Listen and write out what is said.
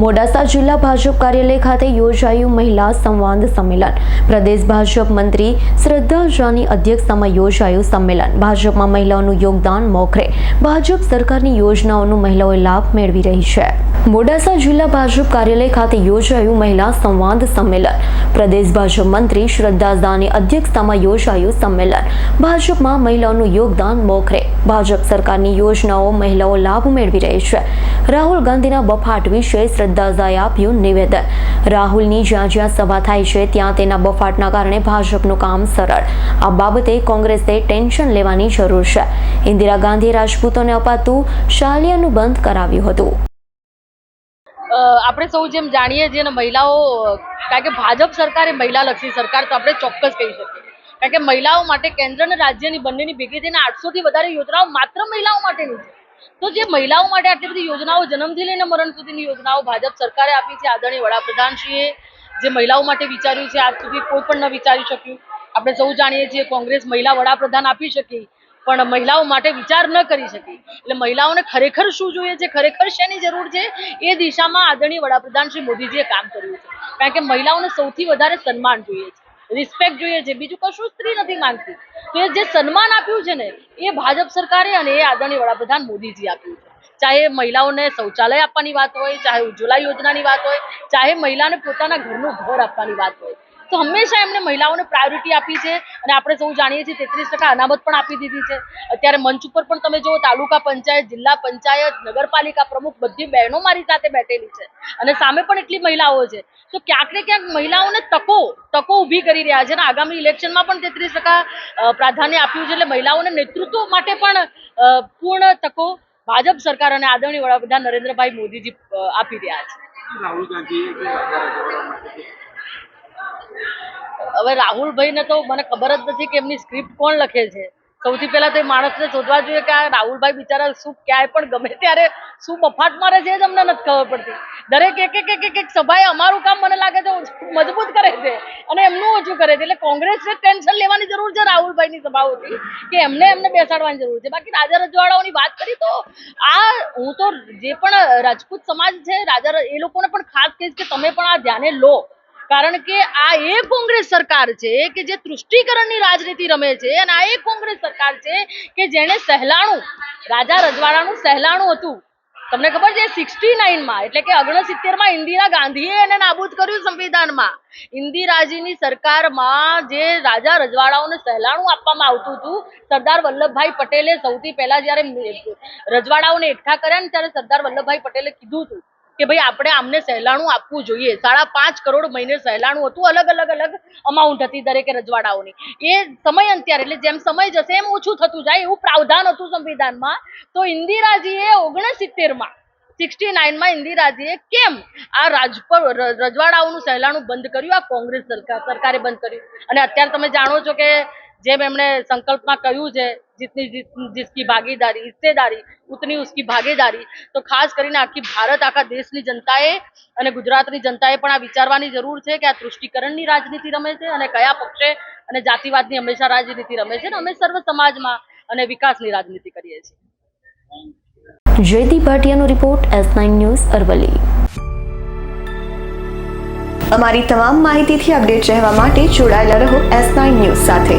મોડાસા જિલ્લા ભાજપ કાર્યાલય ખાતે યોજાયું મહિલા સંવાદ સંમેલન. પ્રદેશ ભાજપ મંત્રી શ્રદ્ધા ઝાની અધ્યક્ષતામાં યોજાયું સંમેલન. ભાજપમાં મહિલાઓનું યોગદાન મોખરે. ભાજપ સરકારની યોજનાઓનો મહિલાઓએ લાભ મેળવી રહી છે. મોડાસા જિલ્લા ભાજપ કાર્યાલય ખાતે યોજાયું મહિલા સંવાદ સંમેલન. પ્રદેશ ભાજપ મંત્રી શ્રદ્ધા ઝાની અધ્યક્ષતામાં યોજાયું સંમેલન. ભાજપમાં મહિલાઓનું યોગદાન મોખરે. ભાજપ સરકારની યોજનાઓ મહિલાઓ લાભ મેળવી રહી છે. રાહુલ ગાંધીના બફાટ વિશે શ્રદ્ધા ઝાએ આપ્યું નિવેદન. રાહુલની જ્યાં જ્યાં સભા થાય છે, ત્યાં તેના બફાટના કારણે ભાજપનું કામ સરળ. આ બાબતે કોંગ્રેસે ટેન્શન લેવાની જરૂર છે. ઇન્દિરા ગાંધીએ રાજપૂતોને અપાતું શાલિયાનું બંધ કરાવ્યું હતું. આપણે સૌ જેમ જાણીએ છીએ અને મહિલાઓ, કારણ કે ભાજપ સરકાર એ મહિલાલક્ષી સરકાર તો આપણે ચોક્કસ કહી શકીએ. કારણ કે મહિલાઓ માટે કેન્દ્ર અને રાજ્યની બંનેની ભેગી થઈને આઠસો થી વધારે યોજનાઓ માત્ર મહિલાઓ માટેની છે. તો જે મહિલાઓ માટે આટલી બધી યોજનાઓ જન્મથી લઈને મરણ સુધીની યોજનાઓ ભાજપ સરકારે આપી છે આદરણીય વડાપ્રધાનશ્રીએ, જે મહિલાઓ માટે વિચાર્યું છે આજ સુધી કોઈ પણ ન વિચારી શક્યું. આપણે સૌ જાણીએ છીએ કોંગ્રેસ મહિલા વડાપ્રધાન આપી શકી. પણ મહિલાઓ માટે વિચાર ન કરી શકી. એટલે મહિલાઓને ખરેખર શું જોઈએ છે? ખરેખર શેની જરૂર છે? એ દિશામાં આદરણીય વડાપ્રધાન શ્રી મોદીજીએ કામ કર્યું છે. કારણ કે મહિલાઓને સૌથી વધારે સન્માન જોઈએ છે. રિસ્પેક્ટ જોઈએ છે. બીજું કશું સ્ત્રી નથી માંગતી તો એ જે સન્માન આપ્યું છે ને, એ ભાજપ સરકારે અને એ આદરણીય વડાપ્રધાન મોદીજી આપ્યું છે. ચાહે મહિલાઓને શૌચાલય આપવાની વાત હોય, ચાહે ઉજ્જવલા યોજનાની વાત હોય, ચાહે મહિલાને પોતાના ઘરનું ઘર આપવાની વાત હોય તો હંમેશા એમને મહિલાઓને પ્રાયોરિટી આપી છે અને આપણે સૌ જાણીએ છીએ તેત્રીસ ટકા અનામત પણ આપી દીધી છે. અત્યારે મંચ ઉપર પણ તમે જુઓ, તાલુકા પંચાયત, જિલ્લા પંચાયત, નગરપાલિકા પ્રમુખ બધી બહેનો મારી સાથે બેઠેલી છે અને સામે પણ એટલી મહિલાઓ છે. તો ક્યાંક ને ક્યાંક મહિલાઓને તકો તકો ઊભી કરી રહ્યા છે અને આગામી ઇલેક્શનમાં પણ તેત્રીસ ટકા પ્રાધાન્ય આપ્યું છે એટલે મહિલાઓને નેતૃત્વ માટે પણ પૂર્ણ તકો ભાજપ સરકાર અને આદરણીય વડાપ્રધાન નરેન્દ્રભાઈ મોદીજી આપી રહ્યા છે. રાહુલ ગાંધીએ કે રાજા રજવાડા માટે હવે રાહુલભાઈને તો મને ખબર જ નથી કે એમની સ્ક્રિપ્ટ કોણ લખે છે. સૌથી પહેલા તો એ માણસને શોધવા જોઈએ કે આ રાહુલભાઈ બિચારા શું ક્યાંય પણ ગમે ત્યારે શું બફાટ મારે છે જ નથી ખબર પડતી. દરેક એક એક એક એક સભાએ અમારું કામ મને લાગે છે મજબૂત કરે છે અને એમનું ઓછું કરે છે. એટલે કોંગ્રેસને ટેન્શન લેવાની જરૂર છે રાહુલભાઈની સભાઓથી કે એમને એમને બેસાડવાની જરૂર છે. બાકી રાજા રજવાડાઓની વાત કરી તો આ હું તો જે પણ રાજપૂત સમાજ છે, રાજા એ લોકોને પણ ખાસ કહીશ કે તમે પણ આ ધ્યાને લો. કારણ કે આ એ કોંગ્રેસ સરકાર છે કે જે તૃષ્ટિકરણની રાજનીતિ રમે છે અને આ એ કોંગ્રેસ સરકાર છે કે જેણે સહેલાણું, રાજા રજવાડાનું સહેલાણું હતું. તમને ખબર છે સિક્સટી નાઇનમાં, એટલે કે ઓગણસિત્તેરમાં ઇન્દિરા ગાંધીએ એને નાબૂદ કર્યું સંવિધાનમાં. ઇન્દિરાજીની સરકારમાં જે રાજા રજવાડાઓને સહેલાણું આપવામાં આવતું હતું, સરદાર વલ્લભભાઈ પટેલે સૌથી પહેલા જ્યારે રજવાડાઓને એકઠા કર્યા ને ત્યારે સરદાર વલ્લભભાઈ પટેલે કીધું હતું. કે ભાઈ આપણે આમને સહેલાણું આપવું જોઈએ. સાડા પાંચ કરોડ મહિને સહેલાણું હતું. અલગ અલગ અલગ અમાઉન્ટ હતી દરેક રજવાડાઓની. એ સમય અંત્યારે, એટલે જેમ સમય જશે એમ ઓછું થતું જાય એવું પ્રાવધાન હતું સંવિધાનમાં. તો ઇન્દિરાજીએ ઓગણસિત્તેરમાં, સિક્સટી નાઇનમાં ઇન્દિરાજીએ કેમ આ રાજપર રજવાડાઓનું સહેલાણું બંધ કર્યું? આ કોંગ્રેસ સરકાર, સરકારે બંધ કર્યું. અને અત્યારે તમે જાણો છો કે જેમ એમણે સંકલ્પમાં કહ્યું છે જીત જીસકી ભાગીદારી હિસ્સેદારી ઉતની ઉસકી ભાગીદારી તો ખાસ કરીને આખી ભારત આખા દેશની જનતાએ અને ગુજરાતની જનતાએ પણ આ વિચારવાની જરૂર છે કે આ તૃષ્ટિકરણની રાજનીતિ રમે છે અને કયા પક્ષે અને જાતિવાદની હંમેશા રાજનીતિ રમે છે અને અમે સર્વ સમાજમાં અને વિકાસની રાજનીતિ કરીએ છીએ. Jaydeep ભાટિયાનો report S nine news Aravalli. અમારી તમામ માહિતીથી અપડેટ રહેવા માટે જોડાયેલા રહો એસ નાઇન ન્યૂઝ સાથે.